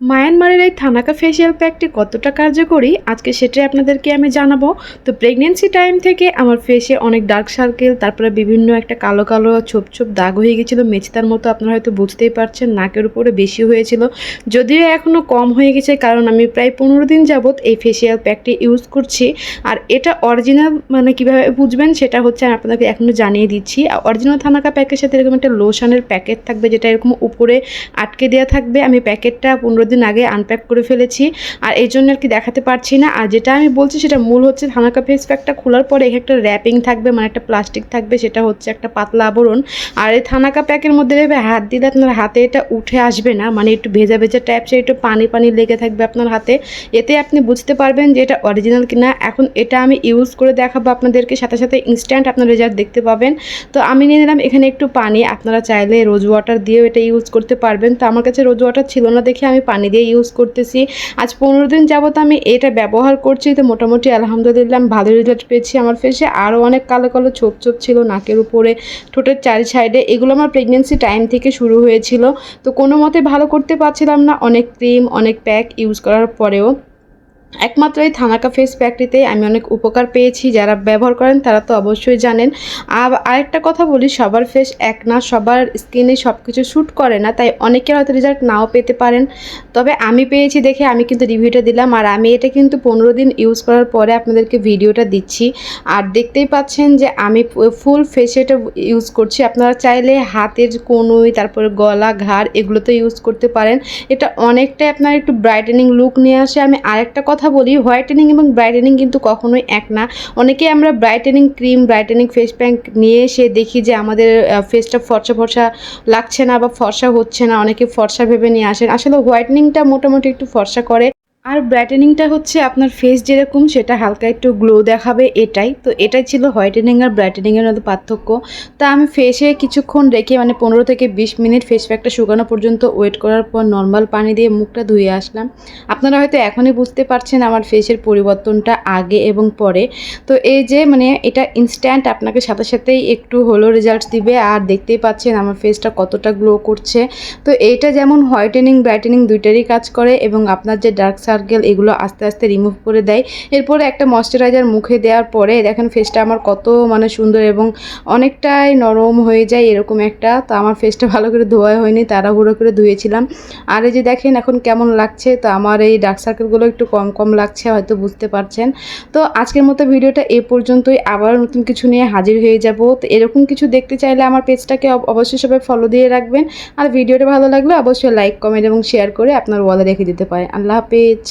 মায়ানমারের এই thanaka facial প্যাকটি কতটা কার্যকরী, আজকে সেটাই আপনাদেরকে আমি জানাব। তো প্রেগনেন্সি টাইম থেকে আমার ফেসে অনেক ডার্ক সার্কেল তারপরে বিভিন্ন একটা কালো কালো ছোপ ছোপ দাগ হয়ে গেছিল, মেচতার মতো আপনারা হয়তো বুঝতেই পারছেন, নাকের উপরে বেশি হয়েছিল। যদিও এখনও কম হয়ে গেছে, কারণ আমি প্রায় পনেরো দিন যাবৎ এই ফেসিয়াল প্যাকটি ইউজ করছি। আর এটা অরিজিনাল মানে কীভাবে বুঝবেন, সেটা হচ্ছে আমি আপনাদেরকে এখনও জানিয়ে দিচ্ছি। আর অরিজিনাল থানাকা প্যাকের সাথে এরকম একটা লোশনের প্যাকেট থাকবে, যেটা এরকম উপরে আটকে দেওয়া থাকবে। আমি প্যাকেটটা পনেরো দিন আগে আনপ্যাক করে ফেলেছি। আর এই জন্য আর কি দেখাতে পারছি না। আর যেটা আমি বলছি, সেটা মূল হচ্ছে থানাকা ফেস প্যাকটা খোলার পরে একটা র্যাপিং থাকবে মানে একটা প্লাস্টিক থাকবে, সেটা হচ্ছে একটা পাতলা আবরণ। আর এই থানাকা প্যাকের মধ্যে এভাবে হাত দিলে আপনার হাতে এটা উঠে আসবে না মানে একটু ভেজা ভেজা টাইপসে একটু পানি পানি লেগে থাকবে আপনার হাতে। এতে আপনি বুঝতে পারবেন যে এটা অরিজিনাল কিনা। এখন এটা আমি ইউজ করে দেখাবো আপনাদেরকে। সাথে সাথে ইনস্ট্যান্ট আপনার রেজাল্ট দেখতে পাবেন। তো আমি নিয়ে নিলাম এখানে একটু পানি। আপনারা চাইলে রোজ ওয়াটার দিয়েও এটা ইউজ করতে পারবেন। তো আমার কাছে রোজ ওয়াটার ছিল না দেখে আমি পানি দিয়ে ইউজ করতেছি। আজ পনেরো দিন যাবত আমি এটা ব্যবহার করছি। তো মোটামুটি আলহামদুলিল্লাহ ভালো রেজাল্ট পেয়েছি আমার ফেসে আরও অনেক কালো কালো ছোপ ছোপ ছিল নাকের উপরে। ঠোঁটের চারি সাইডে এগুলো আমার প্রেগনেন্সি টাইম থেকে শুরু হয়েছিল। তো কোনো মতে ভালো করতে পারছিলাম না। অনেক ক্রিম অনেক প্যাক ইউজ করার পরেও। একমাত্র এই থানাকা ফেস প্যাকটিতে আমি অনেক উপকার পেয়েছি, যারা ব্যবহার করেন তারা তো অবশ্যই জানেন। আর আরেকটা কথা বলি, সবার ফেস এক না, সবার স্কিনে সব কিছু শ্যুট করে না, তাই অনেকের হয়তো রেজাল্ট নাও পেতে পারেন। তবে আমি পেয়েছি দেখে আমি কিন্তু রিভিউটা দিলাম, আর আমি এটা কিন্তু পনেরো দিন ইউজ করার পরে আপনাদেরকে ভিডিওটা দিচ্ছি। আর দেখতেই পাচ্ছেন যে আমি ফুল ফেসে এটা ইউজ করছি। আপনারা চাইলে হাতের কনুই, তারপরে গলা, ঘাড় এগুলোতে ইউজ করতে পারেন। এটা অনেকটাই আপনার একটু ব্রাইটেনিং লুক নিয়ে আসে। আমি আরেকটা কথা বলি হোয়াইটেনিং এবং ব্রাইটেনিং কিন্তু কখনোই এক না। অনেকে আমরা brightening cream brightening face pack নিয়ে এসে দেখি যে আমাদের ফেসটা ফর্সা ফর্সা লাগছে না বা ফর্সা হচ্ছে না, অনেকে ফর্সা ভেবে নিয়ে আসেন। আসলে হোয়াইটেনিংটা মোটামুটি একটু ফর্সা করে। আর ব্রাইটেনিংটা হচ্ছে আপনার ফেস যেরকম, সেটা হালকা একটু গ্লো দেখাবে, এটাই। তো এটাই ছিল হোয়াইটেনিং আর ব্রাইটেনিংয়ের মধ্যে পার্থক্য। তা আমি ফেসে কিছুক্ষণ রেখে মানে পনেরো থেকে বিশ মিনিট ফেস প্যাকটা শুকানো পর্যন্ত ওয়েট করার পর নর্মাল পানি দিয়ে মুখটা ধুয়ে আসলাম। আপনারা হয়তো এখনই বুঝতে পারছেন আমার ফেসের পরিবর্তনটা আগে এবং পরে। তো এই যে মানে এটা ইনস্ট্যান্ট আপনাকে সাথে সাথেই একটু হলো রেজাল্ট দিবে আর দেখতেই পাচ্ছেন আমার ফেসটা কতটা গ্লো করছে। তো এইটা যেমন হোয়াইটেনিং ব্রাইটেনিং দুইটারই কাজ করে এবং আপনার যে ডার্ক সার্কেল এগুলো আস্তে আস্তে রিমুভ করে দেয়। এরপরে একটা ময়শ্চারাইজার মুখে দেওয়ার পরে দেখেন ফেসটা আমার কত মানে সুন্দর এবং অনেকটাই নরম হয়ে যায় এরকম একটা। তো আমার ফেসটা ভালো করে ধোয়া হয়নি, তাড়াহুড়ো করে ধুয়েছিলাম। আর এই যে দেখেন এখন কেমন লাগছে, তো আমার এই ডার্ক সার্কেলগুলো একটু কম কম লাগছে, হয়তো বুঝতে পারছেন। তো আজকের মতো ভিডিওটা এ পর্যন্তই, আবার নতুন কিছু নিয়ে হাজির হয়ে যাব। তো এরকম কিছু দেখতে চাইলে আমার পেজটাকে অবশ্যই সবাই ফলো দিয়ে রাখবেন। আর ভিডিওটা ভালো লাগলে অবশ্যই লাইক কমেন্ট এবং শেয়ার করে আপনার ওয়ালে রেখে দিতে পারেন। আল্লাহ হাফেজ।